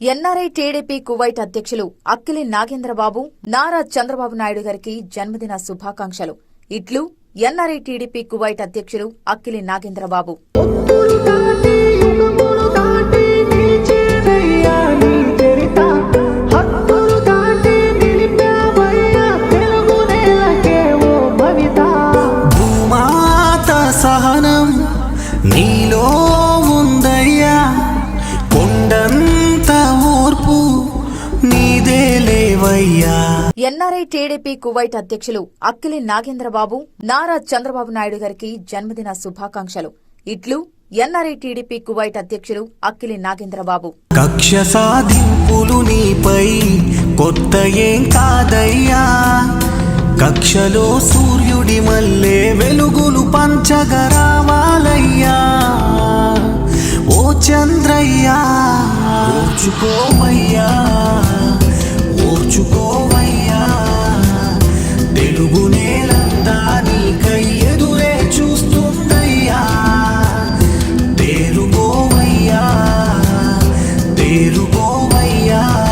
NRI TDP Kuwait అధ్యక్షులు అక్కిలి నాగేంద్రబాబు నారా చంద్రబాబు నాయుడు గారికి జన్మదిన శుభాకాంక్షలు. ఇట్లు ఎన్ఆర్ఐ టీడీపీ కువైట్ అధ్యక్షులు అక్కిలి నాగేంద్రబాబు. సహనం నీ నీదే లేవయ్యా. ఎన్ఆర్ఐ టీడీపీ కువైట్ అధ్యక్షులు అక్కిలి నాగేంద్రబాబు నారా చంద్రబాబు నాయుడు గారికి జన్మదిన శుభాకాంక్షలు. ఇట్లు ఎన్ఆర్ఐ టీడీపీ కువైట్ అధ్యక్షులు అక్కిలి నాగేంద్రబాబు. కక్ష సాధింపులు నీపై కొత్త ఏం కాదయ్యా. కక్షలో సూర్యుడి మల్లె వెలుగులు పంచగరావాలయ్యా. ఓ చంద్రయ్యా ఓర్చుకోవయ్యా చేరుకోవయ్యా.